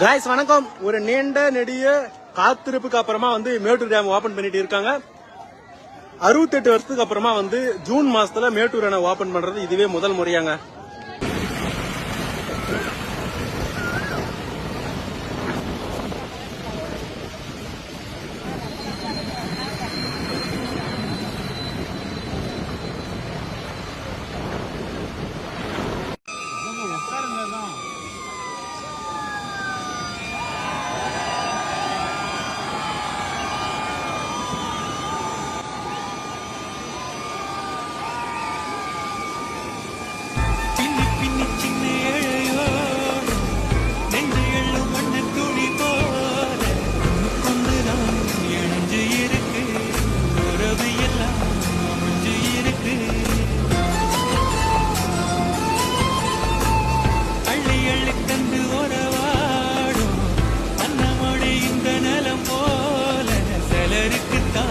Guys வணக்கம். ஒரு நீண்ட நெடிய காத்திருப்புக்கு அப்புறமா வந்து மேட்டூர் டேம் ஓபன் பண்ணிட்டு இருக்காங்க. அறுபத்தெட்டு வருஷத்துக்கு அப்புறமா வந்து ஜூன் மாசத்துல மேட்டூர் அணை ஓபன் பண்றது இதுவே முதல் முறையாங்க. No.